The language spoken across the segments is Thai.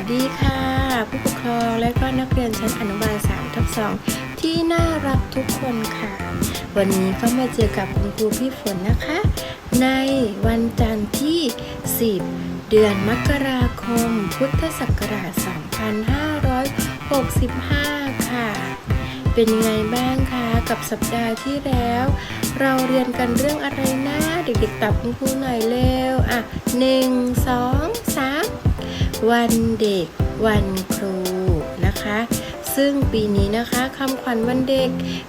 วัสดีค่ะ ผู้ปกครองและก็นักเรียนชั้นอนุบาล3ทับ2ที่น่ารักทุกคนค่ะ วันนี้ก็มาเจอกับคุณครูพี่ฝนนะคะ ในวันจันทร์ที่ 10 เดือนมกราคม พุทธศักราช 2565 ค่ะ เป็นยังไงบ้างคะ กับสัปดาห์ที่แล้ว เราเรียนกันเรื่องอะไรนะ เด็กๆตอบคุณครูหน่อยเร็ว อะหนึ่งสอง วันเด็ก วันครูนะคะ ซึ่งปีนี้นะคะคำขวัญวันเด็ก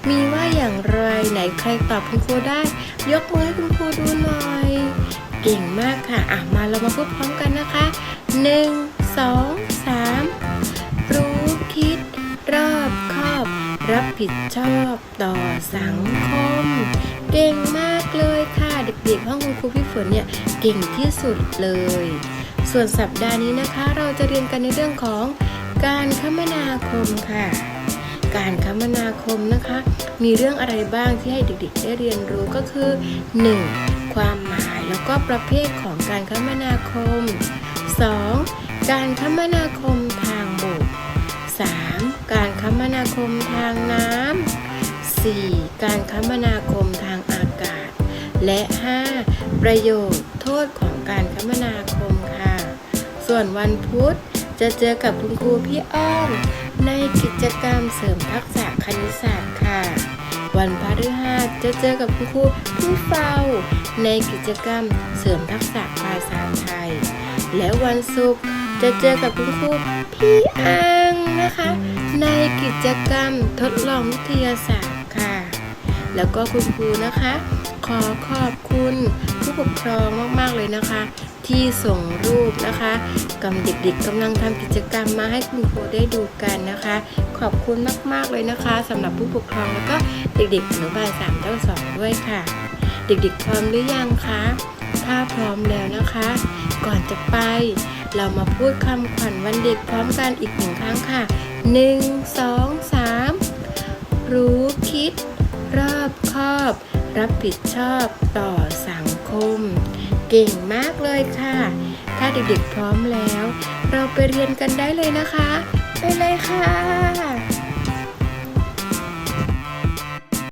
มีว่าอย่างไรไหนใครตอบคุณครูได้ ยกมือให้คุณครูดูหน่อย เก่งมากค่ะ อะ มาเรามาพูดพร้อมกันนะคะหนึ่งสองสามรู้คิด รอบคอบ รับผิดชอบต่อสังคม เก่งมากเลยค่ะ เด็กๆห้องคุณครูพี่ฝนเนี่ย เก่งที่สุดเลย ส่วนสัปดาห์นี้นะคะ เราจะเรียนกันในเรื่องของการคมนาคมค่ะ การคมนาคมนะคะ มีเรื่องอะไรบ้างที่ให้เด็กๆ ได้เรียนรู้ก็คือ 1. ความหมายแล้วก็ประเภทของการคมนาคม 2. การคมนาคมทางบก 3. การคมนาคมทางน้ำ 4. การคมนาคมทางอากาศ และ 5. ประโยชน์โทษของการคมนาคม ส่วนวันพุธจะเจอกับคุณครูพี่อ้อมในกิจกรรมเสริมทักษะคณิตศาสตร์ค่ะ วันพฤหัสจะเจอกับคุณครูพี่เฝ้าในกิจกรรมเสริมทักษะภาษาไทย และวันศุกร์จะเจอกับคุณครูพี่อังนะคะ ในกิจกรรมทดลองวิทยาศาสตร์ แล้วก็คุณครูนะคะ ขอขอบคุณผู้ปกครองมากๆเลยนะคะ ที่ส่งรูปนะคะกำเด็กๆกำลังทำกิจกรรมมาให้คุณครูได้ดูกันนะคะ ขอบคุณมากๆเลยนะคะสำหรับผู้ปกครองแล้วก็เด็กๆอนุบาลสามเท่าสองด้วยค่ะ เด็กๆพร้อมหรือยังคะถ้าพร้อมแล้วนะคะ ก่อนจะไป เรามาพูดคำขวัญวันเด็กพร้อมกันอีกหนึ่งครั้งค่ะหนึ่งสองสามรู้คิด รอบคอบ รับผิดชอบต่อสังคม เก่งมากเลยค่ะ ถ้าเด็กๆพร้อมแล้ว เราไปเรียนกันได้เลยนะคะ ไปเลยค่ะ